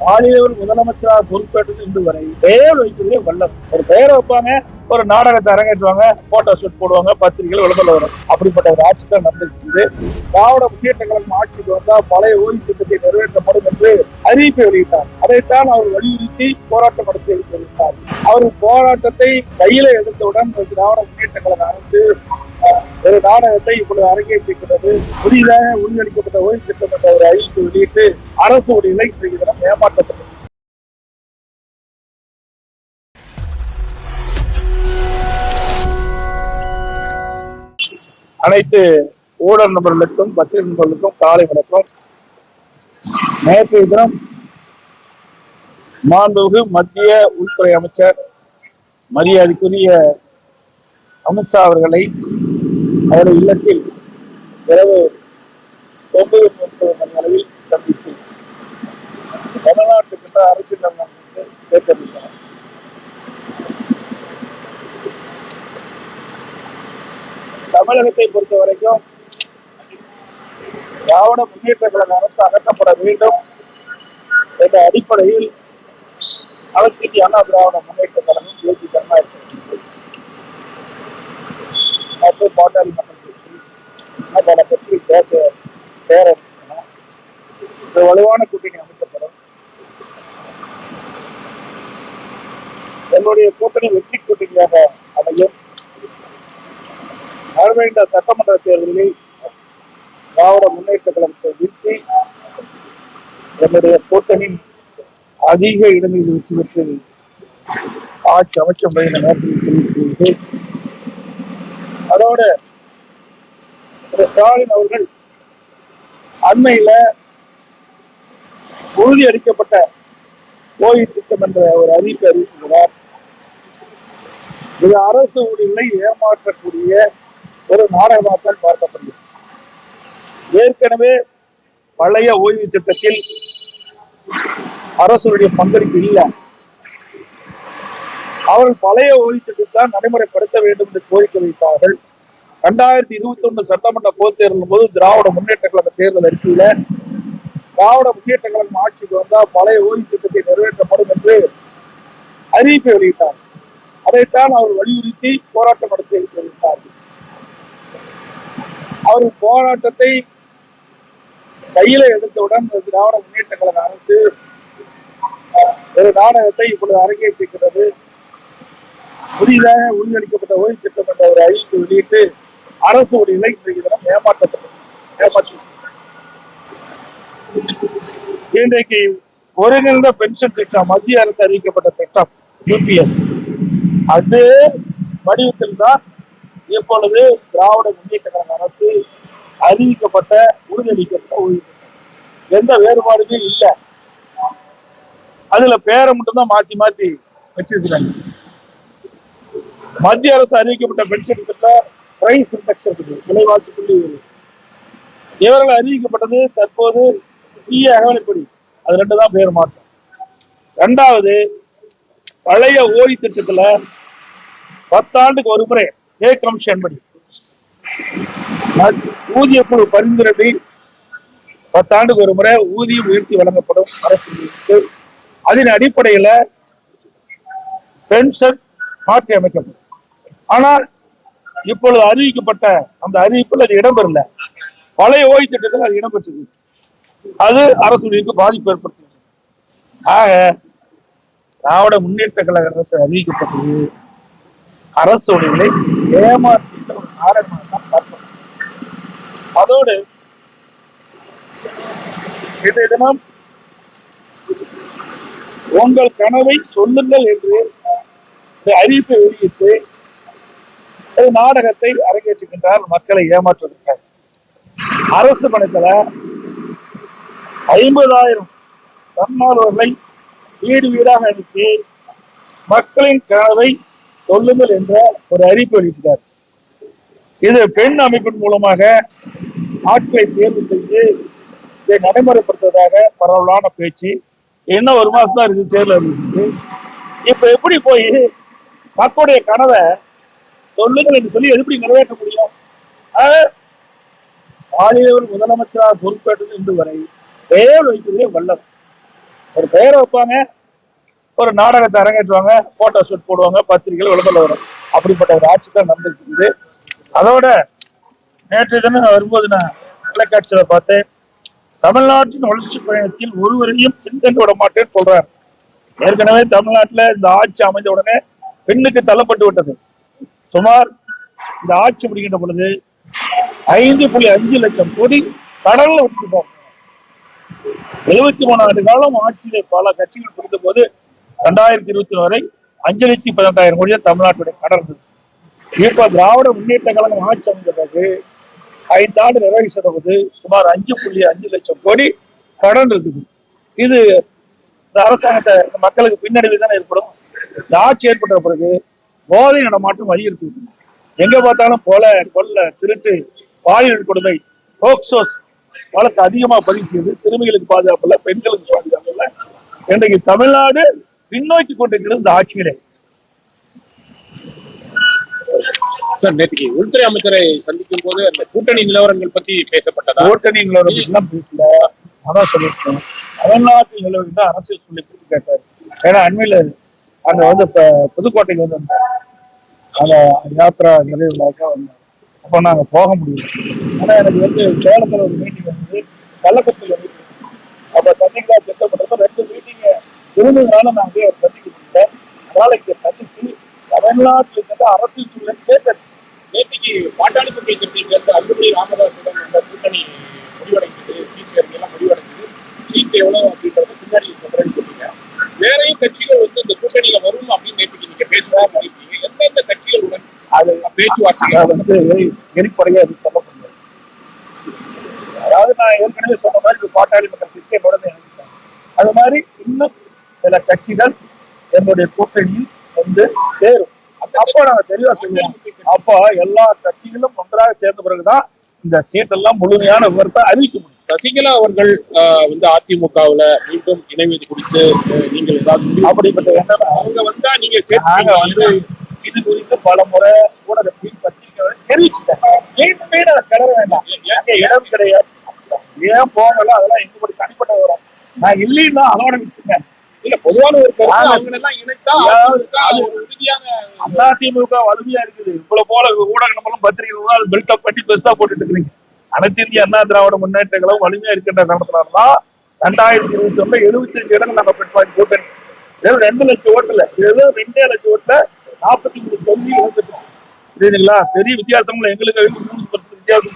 மாநிலவர் முதலமைச்சராக பொறுப்பேற்றது இன்று வரை. பெயர் வைப்பதிலே வல்லம். ஒரு பெயரை வைப்பாங்க ஒரு நாடகத்தை அரங்கேற்றுவாங்க போட்டோ ஷூட் போடுவாங்க பத்திரிகைகள் விளம்பரம் வரும் அப்படிப்பட்ட ஒரு ஆட்சி தான் நடந்திருக்கிறது திராவிட முன்னேற்ற கழகம் ஆட்சிக்கு வந்தா பழைய ஓய்வு திட்டத்தை நிறைவேற்றப்படும் என்று அறிவிப்பை வெளியிட்டார். அதைத்தான் அவர் வலியுறுத்தி போராட்டம் நடத்தி வருகிறார் அவர் போராட்டத்தை கையில எடுத்தவுடன் திராவிட முன்னேற்ற கழக அரசு ஒரு நாடகத்தை இப்பொழுது அரங்கேற்றிருக்கிறது. புதிதாக உறுதியளிக்கப்பட்ட ஓய்வு திட்டம் என்ற ஒரு அறிவிப்பு வெளியிட்டு அரசு ஒரு இலை தினம் ஏமாற்றப்பட்டது. அனைத்து ஊடக நபர்களுக்கும் பத்திரிகை நண்பர்களுக்கும் காலை வணக்கம். நேற்றைய தினம் மாண்புமிகு மத்திய உள்துறை அமைச்சர் மரியாதைக்குரிய அமித்ஷா அவர்களை அவரது இல்லத்தில் இரவு ஒன்பது முப்பது மணி அளவில் சந்தித்து தமிழ்நாட்டுக்கிட்ட அரசியல் நலன் கேட்டறிந்தார். தமிழகத்தை பொறுத்த வரைக்கும் திராவிட முன்னேற்ற கழக அரசு அகற்றப்பட வேண்டும் என்ற அடிப்படையில் அனைத்து அண்ணா திராவிட முன்னேற்ற கழகம் தேசிய ஜனநாயக கட்சி மற்றும் பாட்டாளி மக்கள் கட்சி இன்னும் பல கட்சிகள் பேச சேர ஒரு வலுவான கூட்டணி அமைக்கப்படும். என்னுடைய கூட்டணி வெற்றி கூட்டணியாக அமையும். வரவேண்ட சட்டமன்ற தேர்தலில் திராவிட முன்னேற்ற கழகத்தை வீழ்த்தி என்னுடைய கூட்டணி அதிக இடங்களில் வெற்றி பெற்று ஆட்சி அமைக்க முடியும் அதோட தெரிவித்துள்ளது திரு ஸ்டாலின் அவர்கள் அண்மையில உறுதி அளிக்கப்பட்ட ஓய்வு திட்டம் என்ற ஒரு அறிவிப்பை அறிவிச்சிருக்கிறார் இது அரசு ஊழியர்களை ஏமாற்றக்கூடிய ஒரு நாடகமாகத்தான் பார்க்கப்படுகிறது ஏற்கனவே பழைய ஓய்வு திட்டத்தில் அரசுடைய பங்களிப்பு இல்லை. அவர்கள் பழைய ஓய்வு திட்டத்தான் நடைமுறைப்படுத்த வேண்டும் என்று கோரிக்கை வைத்தார்கள். இரண்டாயிரத்தி இருபத்தி ஒண்ணு சட்டமன்ற பொதுத் தேர்தல் போது திராவிட முன்னேற்ற கழக தேர்தல் அறிக்கையில திராவிட முன்னேற்ற கழகம் ஆட்சிக்கு வந்தால் பழைய ஓய்வு திட்டத்தை நிறைவேற்றப்படும் என்று அறிவிப்பை வெளியிட்டார் அதைத்தான் அவர் வலியுறுத்தி போராட்டம் நடத்தி இருக்கிறார்கள் அவர் போராட்டத்தை கையில எடுத்தவுடன் திராவிட முன்னேற்ற கழக அரசு ஒரு நாடகத்தை இப்பொழுது அரங்கேற்றிருக்கிறது. புதிதாக உறுதியளிக்கப்பட்ட ஓய்வு திட்டம் என்ற ஒரு அறிவிப்பு வெளியிட்டு அரசு ஒரு இலக்கு தினம் ஏமாற்றப்பட்டது. ஏமாற்றி இன்றைக்கு ஒருங்கிணைந்த பென்ஷன் திட்டம் மத்திய அரசு அறிவிக்கப்பட்ட திட்டம் யூபிஎஸ் அது வடிவத்தில் தான் இப்பொழுது திராவிட முன்னேற்ற கழக அரசு அறிவிக்கப்பட்ட உறுதியளிக்கப்பட்ட ஓய்வு எந்த வேறுபாடுமே இல்லை. அதுல பேரை மட்டும்தான் மாத்தி மாத்தி வச்சிருக்கிறாங்க. மத்திய அரசு அறிவிக்கப்பட்ட பென்ஷன் திட்டத்துல பிரைஸ் இன்டெக்ஷன் விலைவாசி புள்ளி இவர்கள் அறிவிக்கப்பட்டது தற்போது தீய அகவலைப்படி அது ரெண்டு தான் பேர் மாற்றம். ரெண்டாவது பழைய ஓய்வு திட்டத்துல பத்தாண்டுக்கு ஒரு முறை ஏ கமிஷன் படி ஊதிய குழு பரிந்துரை பத்தாண்டுக்கு ஒரு முறை ஊதியம் உயர்த்தி வழங்கப்படும் அரசு அதன் அடிப்படையில பென்ஷன் மாற்றி அமைக்கப்படும். ஆனால் இப்பொழுது அறிவிக்கப்பட்ட அந்த அறிவிப்பில் அது இடம்பெறல. பழைய ஓய்வு திட்டத்தில் அது இடம்பெற்றது. அது அரசுக்கு பாதிப்பு ஏற்படுத்துகிறது. ஆக திராவிட முன்னேற்ற கழக அரசு அறிவிக்கப்பட்டது. அரசுடைய ஏமாற்றிட்ட ஒரு நாடகமாக தான் பார்க்கணும். அதோடு இன்றைய தினம் உங்கள் கனவை சொல்லுங்கள் என்று அறிவிப்பை வெளியிட்டு ஒரு நாடகத்தை அரங்கேற்றுகின்றார் மக்களை ஏமாற்றுவதற்காக. அரசு பணத்துல ஐம்பதாயிரம் தன்னார்வர்களை வீடு வீடாக அனுப்பி மக்களின் கனவை சொல்லுங்கள் என்ற ஒரு அறிவிப்பு வெளியிட்டார். இது பெண் அமைப்பின் மூலமாக ஆட்களை தேர்வு செய்து இதை நடைமுறைப்படுத்துவதாக பரவலான பேச்சு. என்ன ஒரு மாசம் தான் இருக்கு தேர்தல் அறிவிப்பு. இப்ப எப்படி போய் மக்களுடைய கனவை சொல்லுங்கள் என்று சொல்லி எப்படி நிறைவேற்ற முடியும்? ஆக, முதலமைச்சராக பொறுப்பேற்றது இன்று வரை பெயர் வைப்பதிலே வல்லவர் ஒரு பெயரை வைப்பாங்க ஒரு நாடகத்தை அரங்கேற்றுவாங்க போட்டோ ஷூட் போடுவாங்க பத்திரிகைகள் விளம்பரம் வரும். அப்படிப்பட்ட ஒரு ஆட்சி தான் நடந்துட்டு இருக்குது. அதோட நேற்று தினம் நான் வரும்போது நான் தொலைக்காட்சியில பார்த்தேன். தமிழ்நாட்டின் வளர்ச்சி பயணத்தில் ஒருவரையும் பின்தங்கி விட மாட்டேன்னு சொல்றாரு. ஏற்கனவே தமிழ்நாட்டுல இந்த ஆட்சி அமைந்த உடனே பெண்ணுக்கு தள்ளப்பட்டு விட்டது. சுமார் இந்த ஆட்சி முடிகின்ற பொழுது ஐந்து புள்ளி அஞ்சு லட்சம் கோடி கடல்ல விட்டுருக்கோம் எழுபத்தி மூணு ஆண்டு காலம் ஆட்சியிலே பல கட்சிகள் கொடுத்த போது ரெண்டாயிரத்தி இருபத்தி வரை அஞ்சு லட்சத்தி பதினெட்டாயிரம் கோடியா தமிழ்நாட்டுடைய கடன் இருந்தது இப்ப திராவிட முன்னேற்ற கழகம் ஆட்சி அமைந்த பிறகு ஐந்தாண்டு நிறைவு போது சுமார் அஞ்சு புள்ளி அஞ்சு லட்சம் கோடி கடன் இருக்குது. இது இந்த அரசாங்கத்தை மக்களுக்கு பின்னடைவு தானே ஏற்படும்? இந்த ஆட்சி ஏற்பட்ட பிறகு போதை நடமாட்டம் அதிகரித்து எங்க பார்த்தாலும் கொலை கொள்ளை திருட்டு பாலியல் கொடுமை போக்சோஸ் வழக்கு அதிகமா பதிவு செய்து சிறுமிகளுக்கு பாதுகாப்பு இல்லை பெண்களுக்கு பாதுகாப்பு இல்லை இன்றைக்கு தமிழ்நாடு பின்னோக்கி கொண்டிருக்கிறது இந்த ஆட்சியிலே. சார் நேற்றுக்கு உள்துறை அமைச்சரை சந்திக்கும் போது அந்த கூட்டணி நிலவரங்கள் பத்தி பேசப்பட்டதா? கூட்டணிகளோட எல்லாம் பேசல. அதான் சொல்லியிருக்கோம் தமிழ்நாட்டில் நிலவுகின்ற அரசியல் சொல்லி குறித்து கேட்டார். ஏன்னா அண்மையில அங்க வந்து இப்ப புதுக்கோட்டைக்கு வந்து. அந்த யாத்ரா நிறைவு விழாக்கா வந்தார். அப்ப நாங்க போக முடியல. ஆனா எனக்கு வந்து சேலத்துல ஒரு மீட்டிங் வந்து கள்ளக்குறிச்சியில அப்ப சந்திக்கலாம் திட்டப்பட்டது ரெண்டு மீட்டிங் இருந்ததுனால நான் போய் அவர் சந்திக்க முடியல அதனால இங்க சந்திச்சு தமிழ்நாட்டில் அரசியல் சூழலை கேட்டேன் நேற்றுக்கு பாட்டாளி மக்கள் கட்சியை சேர்ந்த அன்புமணி ராமதாசுடன் கூட்டணி முடிவடைந்தது. சீட்டு எல்லாம் முடிவடைந்தது. சீட்டு எவ்வளவு அப்படின்றத பின்னாடி சொல்றேன்னு சொன்னீங்க வேறையும் கட்சிகள் வந்து இந்த கூட்டணியில வரும் அப்படின்னு நேற்றுக்கு நீங்க பேசுவாங்க நினைப்பீங்க எந்தெந்த கட்சிகளுடன் அது பேச்சுவார்த்தை வந்து வெளிப்படையா அது சொல்ல முடியாது அதாவது நான் ஏற்கனவே சொன்ன மாதிரி பாட்டாளி மக்கள் என்னோட இணைஞ்சிட்டாங்க அது மாதிரி இன்னும் சில கட்சிகள் என்னுடைய கூட்டணியில் வந்து சேரும். அப்போ நாங்க தெளிவா சொல்லுவோம். அப்போ எல்லா கட்சிகளும் ஒன்றாக சேர்ந்த பிறகுதான் இந்த சீட்டெல்லாம் முழுமையான விவரத்தை அறிவிக்க முடியும். சசிகலா அவர்கள் வந்து அதிமுகவுல மீண்டும் இணைவது குறித்து நீங்கள் ஏதாவது அப்படிப்பட்ட எண்ணம் அவங்க வந்தா நீங்க நாங்க வந்து. இது குறித்து பல முறை ஊடகத்தில் பத்திரிகை தெரிவிச்சுட்டேன். மீண்டும் அதை கிளற வேண்டாம்? இடம் கிடையாது. ஏன் போகல? அதெல்லாம் எங்களுடைய தனிப்பட்ட விவரம். நான் இல்லைன்னா அதோட விட்டுருங்க. இல்ல பொதுவான ஒரு அதிமுக வலிமையா இருக்குது. இவ்வளவு போல ஊடக நம்மளும் பத்திரிகைகளும் அது பில்டப் பண்ணி பெருசா போட்டுட்டு இருக்கிறீங்க அனைத்து இந்திய அண்ணா திராவிட முன்னேற்ற கழகம் வலிமையா இருக்கின்ற காரணத்தினால்தான் ரெண்டாயிரத்தி இருபத்தி ஒண்ணுல எழுபத்தி அஞ்சு இடங்கள் நாங்க பெற்றோம் கூட்டணி வெறும் ரெண்டு லட்சம் ஓட்டுல ஏதோ ரெண்டே லட்சம் ஓட்டுல நாற்பத்தி மூணு தொகுதி இழந்துட்டோம் புரியுதுங்களா? பெரிய வித்தியாசம் இல்ல. எங்களுக்கு மூணு.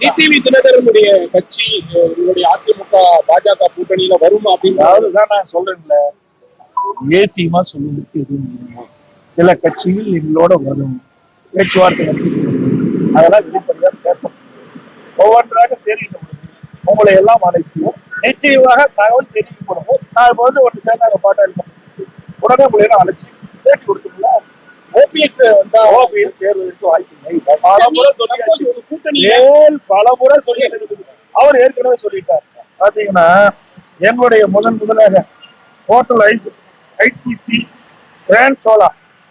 டிடிவி தினகரனுடைய கட்சி அதிமுக பாஜக கூட்டணியில வரும் அப்படின்னு நான் சொல்றேன்ல. ஏசியமா சொல்லுவதற்கு எதுவும் இல்லை. சில கட்சிகள் எங்களோட வரும். பேச்சுவார்த்தை அதெல்லாம் வெளிப்படையா பேச. ஒவ்வொன்றாக முடியும் உங்களை எல்லாம் அழைப்போம் நிச்சயமாக தகவல் தெரிவிக்கப்படும் நான் இப்போ வந்து ஒன்று சேர்ந்தாங்க பாட்டாளி. உடனே உங்களை அழைச்சி பேட்டி கொடுத்துருல ஓபிஎஸ் வந்தா ஓபிஎஸ் சேர்வதற்கு வாய்ப்பு பல முறை ஏழு பல முறை சொல்லி அவர் ஏற்கனவே சொல்லிட்டார். பாத்தீங்கன்னா என்னுடைய முதன் முதலாக hotel is ITC grand Chola.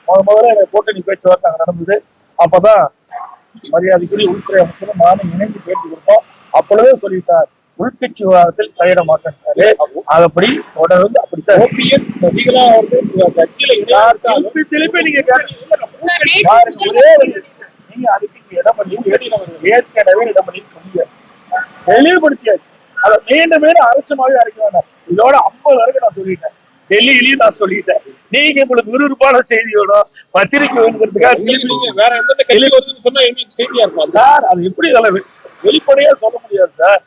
முத முதல்ல எனக்கு கூட்டணி பேச்சுவார்த்தை அங்க நடந்தது. அப்பதான் மரியாதைக்குரிய உள்துறை அமைச்சரும் நானும் இணைந்து பேட்டி கொடுத்தோம். அப்பொழுதே சொல்லிட்டார் உள்கட்சி விவாதத்தில் தலையிட மாட்டேன்றாரு அதுபடி தொடர்ந்து அப்படித்தான். ஓபிஎஸ் சசிகலா அவர்கள் கட்சியில திருப்பி திருப்பி நீங்க நீங்க அதுக்கு இங்க இடமளி ஏற்கனவே இடமளி சொல்லியாச்சு தெளிவுபடுத்தியாச்சு. அதை மீண்டும் மீண்டும் அரைச்சமாவே அரைக்க வேண்டாம் இதோட ஐம்பது வரைக்கும் நான் சொல்லிட்டேன். டெல்லியிலயும் நான் சொல்லிட்டேன். நீங்க உங்களுக்கு விறுவிறுப்பான செய்தியோட பத்திரிக்கை வேணுங்கிறதுக்காக திருப்பி நீங்க வேற எந்தெந்த கட்சி வருதுன்னு சொன்னா எங்களுக்கு செய்தியா இருக்கும். சார் அது எப்படி அதில் வெளிப்படையா சொல்ல முடியாது சார்.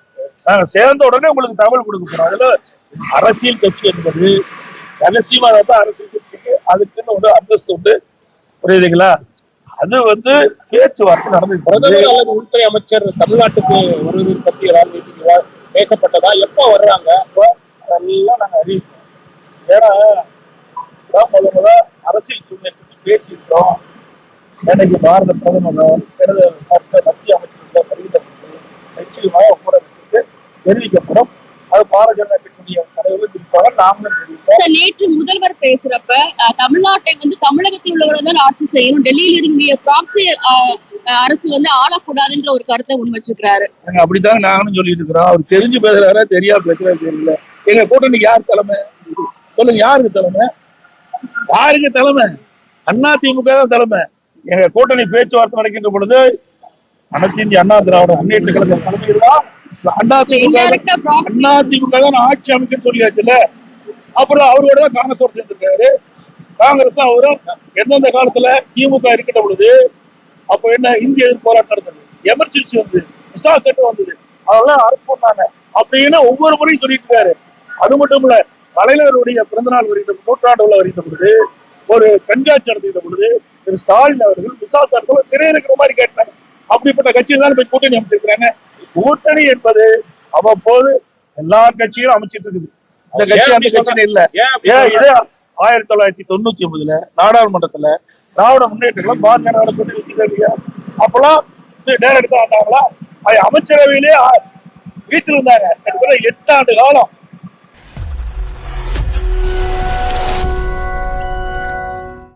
நாங்க சேர்ந்த உடனே உங்களுக்கு தகவல் கொடுக்க போறோம். அதுல அரசியல் கட்சி என்பது ரகசியமா தான் அரசியல் கட்சிக்கு அதுக்குன்னு ஒரு அந்தஸ்து உண்டு. புரியுதுங்களா? அது வந்து பேச்சுவார்த்தை நடந்துட்டு பிரதமர். அல்லது உள்துறை அமைச்சர் தமிழ்நாட்டுக்கு வருவது பத்தி ஏதாவது பேசப்பட்டதா? எப்ப வர்றாங்க? அப்ப அதெல்லாம் நாங்க அறிவிப்போம். ஏன்னா முத முத அரசியல் சூழ்நிலை பற்றி பேசியிருக்கிறோம். எனக்கு பாரத பிரதமர் எனது மற்ற மத்திய அமைச்சர்கள் பரிந்துரைப்பது நிச்சயமாக ஊடகத்திற்கு தெரிவிக்கப்படும். அது பாரதிய ஜனதா கட்சியுடைய தலைவர்கள் தெரிவிப்பாங்க நாமளும் தெரிவிப்போம். சார், நேற்று முதல்வர் பேசுறப்ப தமிழ்நாட்டை வந்து தமிழகத்தில் உள்ளவர்கள் தான் ஆட்சி செய்யணும் டெல்லியில் இருக்கக்கூடிய ப்ராக்சி அரசு வந்து ஆளக்கூடாதுன்ற ஒரு கருத்தை முன்வச்சிருக்கிறாரு. நாங்க அப்படித்தான் நாங்களும் சொல்லிட்டு இருக்கிறோம். அவர் தெரிஞ்சு பேசுறாரா தெரியாம பேசுறாரு தெரியல. எங்க கூட்டணிக்கு யார் தலைமை? சொல்லுங்க யாருக்கு தலைமை? யாருக்கு தலைமை? அண்ணா திமுக தான் தலைமை. எங்க கூட்டணி பேச்சுவார்த்தை நடக்கின்ற பொழுது அனைத்து இந்திய அண்ணா திராவிட முன்னேற்ற கழக தலைமையில் தான் அண்ணா திமுக அண்ணா திமுக தான் ஆட்சி அமைக்குன்னு சொல்லியாச்சுல அப்புறம் அவரோட தான் காங்கிரஸ் சேர்ந்திருக்காரு. காங்கிரஸ் அவரும் எந்தெந்த காலத்துல திமுக இருக்கின்ற பொழுது அப்ப என்ன இந்திய எதிர்ப்பு போராட்டம் நடந்தது? எமர்ஜென்சி வந்து விசா சட்டம் வந்தது அதெல்லாம் அரெஸ்ட் பண்ணாங்க. அப்படின்னு ஒவ்வொரு முறையும் சொல்லிட்டு இருக்காரு. அது மட்டும் இல்ல தலைவருடைய பிறந்தநாள் வருகின்ற நூற்றாண்டு உள்ள வருகின்ற பொழுது ஒரு கண்காட்சி நடத்துகின்ற பொழுது திரு ஸ்டாலின் அவர்கள் விசா சட்டத்துல சிறை இருக்கிற மாதிரி கேட்டாங்க அப்படிப்பட்ட கட்சியில் தான் போய் கூட்டணி அமைச்சிருக்கிறாங்க. கூட்டணி என்பது அவ்வப்போது எல்லா கட்சியும் அமைச்சிட்டு இருக்குது. இந்த கட்சி அந்த கட்சியில இல்ல. ஏன் இதே ஆயிரத்தி தொள்ளாயிரத்தி தொண்ணூத்தி ஒன்பதுல நாடாளுமன்றத்துல திராவிட முன்னேற்ற கழகம் பாரதிய ஜனதா கூட்டணி வச்சுக்கா இல்லையா அப்பெல்லாம் நேரம் எடுத்து ஆண்டாங்களா? அது அமைச்சரவையிலே ஆ- வீட்டில் இருந்தாங்க. கிட்டத்தட்ட எட்டு ஆண்டு காலம்